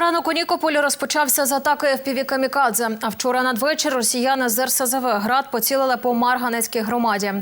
Ранок у Нікополі розпочався з атаки FPV «Камікадзе», А вчора надвечір росіяни з РСЗВ град поцілили по Марганецькій громаді.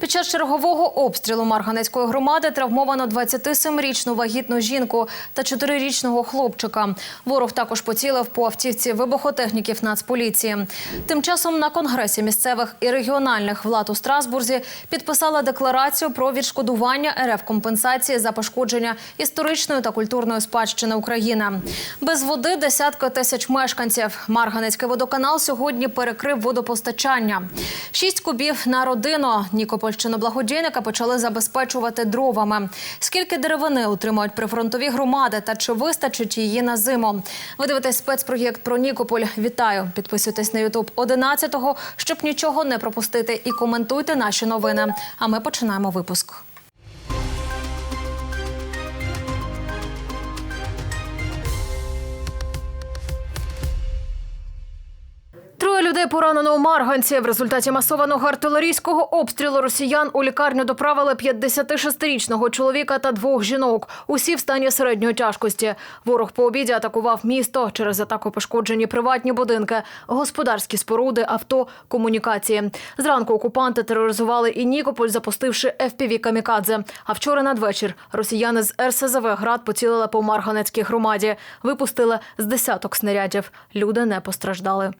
Під час чергового обстрілу Марганецької громади травмовано 27-річну вагітну жінку та 4-річного хлопчика. Ворог також поцілив по автівці вибухотехніків Нацполіції. Тим часом на конгресі місцевих і регіональних влад у Страсбурзі підписала декларацію про відшкодування РФ компенсації за пошкодження історичної та культурної спадщини України. Без води десятки тисяч мешканців. Марганецький водоканал сьогодні перекрив водопостачання. Шість кубів на родину. Нікопольщину благодійника почали забезпечувати дровами. Скільки деревини утримують прифронтові громади та чи вистачить її на зиму? Ви дивитесь спецпроєкт про Нікополь. Вітаю! Підписуйтесь на Ютуб 11-го, щоб нічого не пропустити, і коментуйте наші новини. А ми починаємо випуск. Людей поранено у Марганці. В результаті масованого артилерійського обстрілу росіян у лікарню доправили 56-річного чоловіка та двох жінок. Усі в стані середньої тяжкості. Ворог по обіді атакував місто. Через атаку пошкоджені приватні будинки, господарські споруди, авто, комунікації. Зранку окупанти тероризували і Нікополь, запустивши FPV «Камікадзе». А вчора надвечір росіяни з РСЗВ град поцілили по Марганецькій громаді. Випустили з десяток снарядів. Люди не постраждали.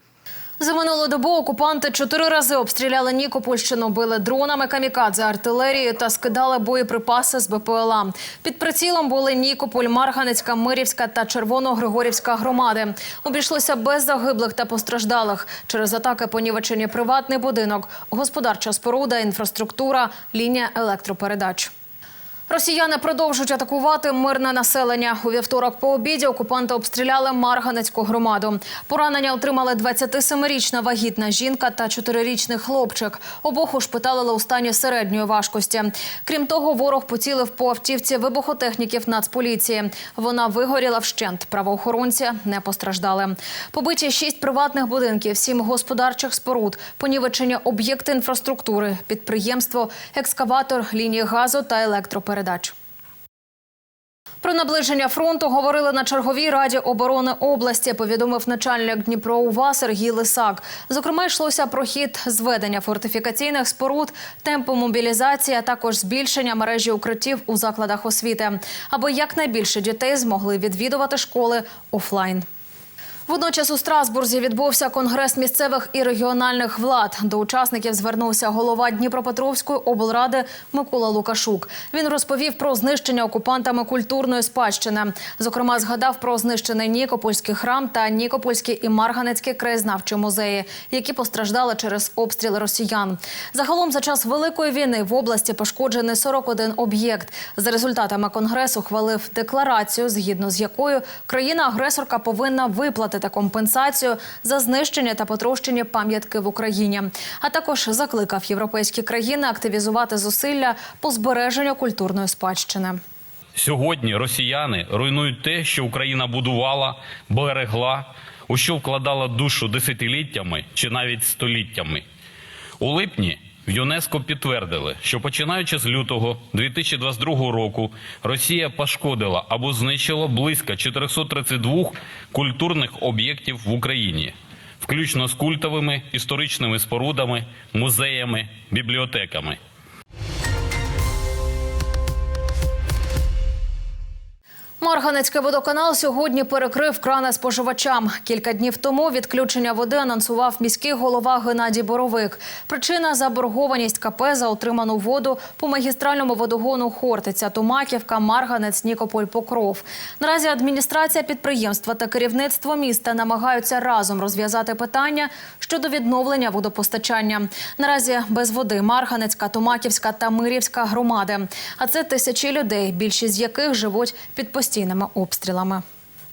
За минулу добу окупанти чотири рази обстріляли Нікопольщину, били дронами камікадзе, артилерією та скидали боєприпаси з БПЛА. Під прицілом були Нікополь, Марганецька, Мирівська та Червоно-Григорівська громади. Обійшлося без загиблих та постраждалих. Через атаки понівечені приватний будинок, господарча споруда, інфраструктура, лінія електропередач. Росіяни продовжують атакувати мирне населення. У вівторок по обіді окупанти обстріляли Марганецьку громаду. Поранення отримали 27-річна вагітна жінка та 4-річний хлопчик. Обох ушпиталили у стані середньої важкості. Крім того, ворог поцілив по автівці вибухотехніків Нацполіції. Вона вигоріла вщент. Правоохоронці не постраждали. Побиті шість приватних будинків, сім господарчих споруд, понівечення об'єкти інфраструктури, підприємство, екскаватор, лінії газу та електропередач. Про наближення фронту говорили на черговій раді оборони області. Повідомив начальник Дніпро УВА Сергій Лисак. Зокрема, йшлося про хід зведення фортифікаційних споруд, темпу мобілізації, а також збільшення мережі укриттів у закладах освіти, аби якнайбільше дітей змогли відвідувати школи офлайн. Водночас у Страсбурзі відбувся конгрес місцевих і регіональних влад. До учасників звернувся голова Дніпропетровської облради Микола Лукашук. Він розповів про знищення окупантами культурної спадщини. Зокрема, згадав про знищений Нікопольський храм та Нікопольський і Марганецький краєзнавчі музеї, які постраждали через обстріли росіян. Загалом за час великої війни в області пошкоджений 41 об'єкт. За результатами конгресу хвалив декларацію, згідно з якою країна-агресорка повинна виплатити та компенсацію за знищення та потрощення пам'ятки в Україні. А також закликав європейські країни активізувати зусилля по збереженню культурної спадщини. Сьогодні росіяни руйнують те, що Україна будувала, берегла, у що вкладала душу десятиліттями чи навіть століттями. У липні в ЮНЕСКО підтвердили, що починаючи з лютого 2022 року Росія пошкодила або знищила близько 432 культурних об'єктів в Україні, включно з культовими історичними спорудами, музеями, бібліотеками. Марганецький водоканал сьогодні перекрив крани споживачам. Кілька днів тому відключення води анонсував міський голова Геннадій Боровик. Причина заборгованість КП за отриману воду по магістральному водогону Хортиця, Томаківка, Марганець, Нікополь, Покров. Наразі адміністрація підприємства та керівництво міста намагаються разом розв'язати питання щодо відновлення водопостачання. Наразі без води Марганецька, Томаківська та Мирівська громади. А це тисячі людей, більшість з яких живуть під постійними обстрілами.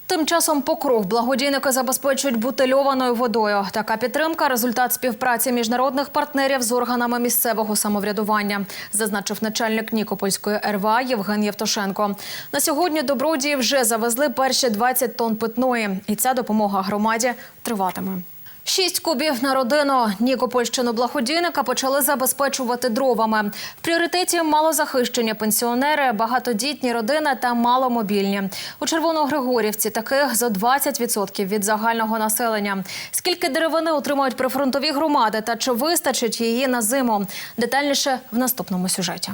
Тим часом покров благодійники забезпечують бутильованою водою. Така підтримка результат співпраці міжнародних партнерів з органами місцевого самоврядування, зазначив начальник Нікопольської РВА Євген Євтошенко. На сьогодні добродії вже завезли перші 20 тонн питної, і ця допомога громаді триватиме. Шість кубів на родину. Нікопольщину благодійника почали забезпечувати дровами. В пріоритеті малозахищені пенсіонери, багатодітні родини та маломобільні. У Червоногригорівці таких зо 20% від загального населення. Скільки деревини отримають прифронтові громади та чи вистачить її на зиму? Детальніше в наступному сюжеті.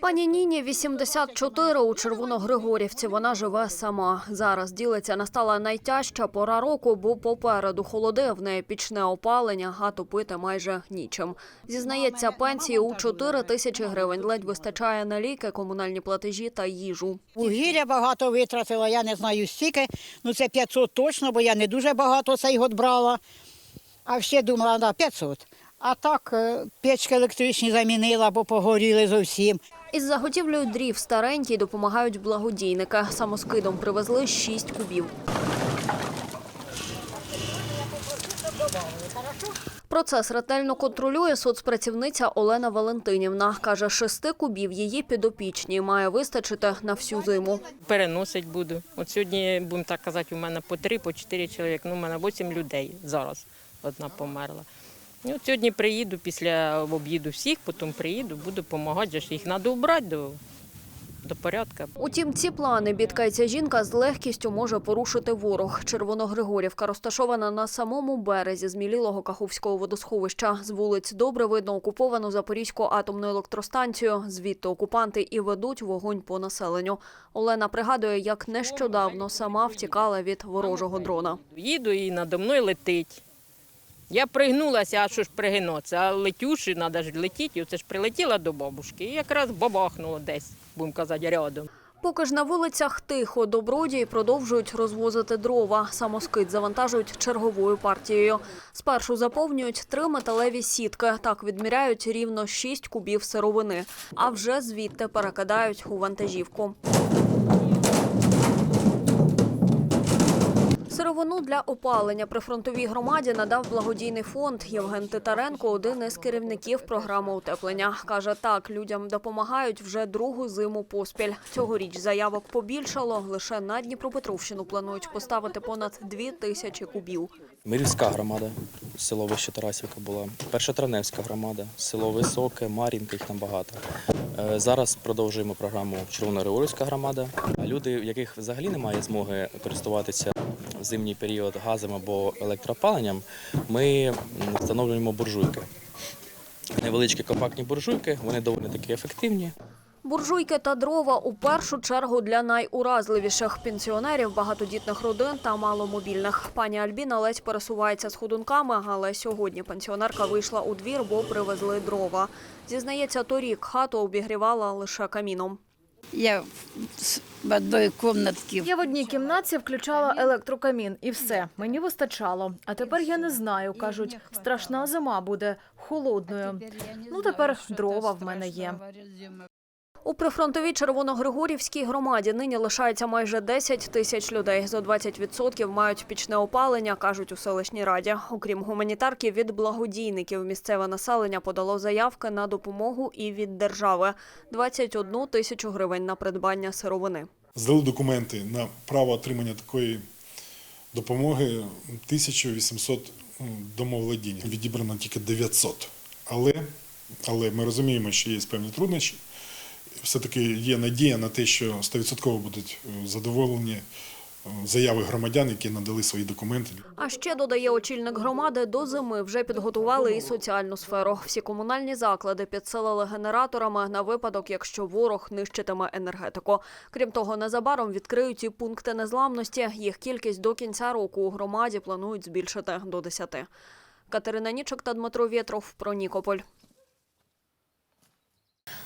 Пані Ніні 84 у Червоногригорівці. Вона живе сама. Зараз ділиться настала найтяжча пора року, бо попереду холоди в неї пічне опалення, а топити майже нічим. Зізнається, пенсії у 4 тисячі гривень ледь вистачає на ліки, комунальні платежі та їжу. Вугілля багато витратила, я не знаю стільки, ну це 500 точно, бо я не дуже багато цей год брала. А ще думала, да, 500. А так е, печки електричні замінила, бо погоріли зовсім. Із заготівлею дрів старенькі допомагають благодійники. Самоскидом привезли 6 кубів. Процес ретельно контролює соцпрацівниця Олена Валентинівна. Каже, шести кубів її підопічні має вистачити на всю зиму. переносить буду. От сьогодні, будемо так казати, у мене по три, по чотири чоловік. Ну, у мене вісім людей зараз. Одна померла. От сьогодні приїду після обіду всіх, потім приїду, буду допомагати. Їх треба вбрати до, до порядку. Утім, ці плани бідкається жінка з легкістю може порушити ворог. Червоногригорівка розташована на самому березі змілілого Каховського водосховища. З вулиць добре видно окуповану Запорізьку атомну електростанцію. Звідти окупанти і ведуть вогонь по населенню. Олена пригадує, як нещодавно сама втікала від ворожого дрона. Їду і надо мною летить. Я пригнулася, а що ж пригинутися? А летюші, треба ж летіти. Оце ж прилетіла до бабушки і якраз бабахнуло десь, будемо казати, рядом. Поки ж на вулицях тихо, добродії продовжують розвозити дрова. Самоскид завантажують черговою партією. Спершу заповнюють три металеві сітки. Так відміряють рівно 6 кубів сировини. А вже звідти перекидають у вантажівку. Сировину для опалення при фронтовій громаді надав благодійний фонд. Євген Титаренко – один із керівників програми утеплення. Каже, так, людям допомагають вже другу зиму поспіль. Цьогоріч заявок побільшало. Лише на Дніпропетровщину планують поставити понад дві тисячі кубів. Мирівська громада, село Вище Тарасівка була, Першотравневська громада, село Високе, Мар'їнка, їх там багато. Е, Зараз продовжуємо програму Червоногригорівська громада. Люди, в яких взагалі немає змоги користуватися зимній період газом або електроопаленням, ми встановлюємо буржуйки. Невеличкі компактні буржуйки, вони доволі таки ефективні. Буржуйки та дрова у першу чергу для найуразливіших пенсіонерів, багатодітних родин та маломобільних. Пані Альбіна ледь пересувається з ходунками, але сьогодні пенсіонерка вийшла у двір, бо привезли дрова. Зізнається, торік хату обігрівала лише каміном. Я в одній кімнатці. Я в одній кімнатці включала електрокамін і все. Мені вистачало. А тепер я не знаю. кажуть, страшна зима буде холодною. Ну тепер дрова в мене є. У прифронтовій Червоногригорівській громаді нині лишається майже 10 тисяч людей. Зо 20% мають пічне опалення, кажуть у селищній раді. Окрім гуманітарки, від благодійників місцеве населення подало заявки на допомогу і від держави – 21 тисячу гривень на придбання сировини. здали документи на право отримання такої допомоги 1800 домоволодінь. Відібрано тільки 900. Але, але ми розуміємо, що є певні труднощі. Все-таки є надія на те, що 100% будуть е, задоволені е, заяви громадян, які надали свої документи. А ще, додає очільник громади, до зими вже підготували і соціальну сферу. Всі комунальні заклади підсилили генераторами на випадок, якщо ворог нищитиме енергетику. Крім того, незабаром відкриють і пункти незламності. Їх кількість до кінця року у громаді планують збільшити до 10. Катерина Нічок та Дмитро Вєтров про Нікополь.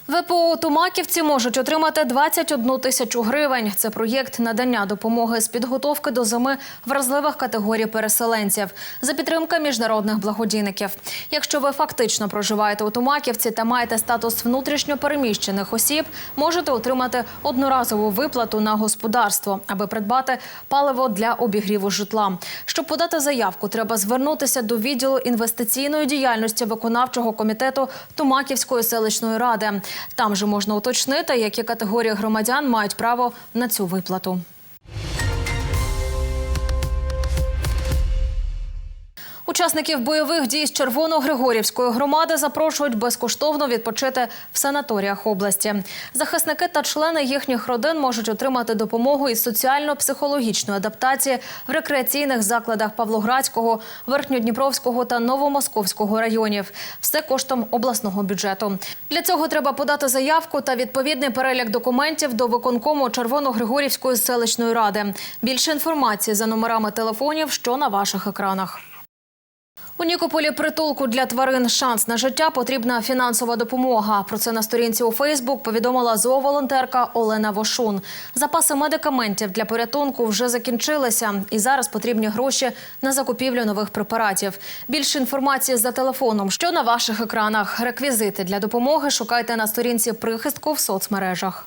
ВПО Тумаківці можуть отримати 21 тисячу гривень. Це проєкт надання допомоги з підготовки до зими вразливих категорій переселенців за підтримки міжнародних благодійників. Якщо ви фактично проживаєте у Тумаківці та маєте статус внутрішньо переміщених осіб, можете отримати одноразову виплату на господарство, аби придбати паливо для обігріву житла. Щоб подати заявку, треба звернутися до відділу інвестиційної діяльності виконавчого комітету Тумаківської селищної ради. Там же можна уточнити, які категорії громадян мають право на цю виплату. Учасників бойових дій з Червоно-Григорівської громади запрошують безкоштовно відпочити в санаторіях області. Захисники та члени їхніх родин можуть отримати допомогу із соціально-психологічної адаптації в рекреаційних закладах Павлоградського, Верхньодніпровського та Новомосковського районів. Все коштом обласного бюджету. Для цього треба подати заявку та відповідний перелік документів до виконкому Червоно-Григорівської селищної ради. Більше інформації за номерами телефонів, що на ваших екранах. У Нікополі притулку для тварин шанс на життя потрібна фінансова допомога. Про це на сторінці у Фейсбук повідомила зооволонтерка Олена Вошун. Запаси медикаментів для порятунку вже закінчилися, і зараз потрібні гроші на закупівлю нових препаратів. Більше інформації за телефоном, що на ваших екранах. Реквізити для допомоги шукайте на сторінці прихистку в соцмережах.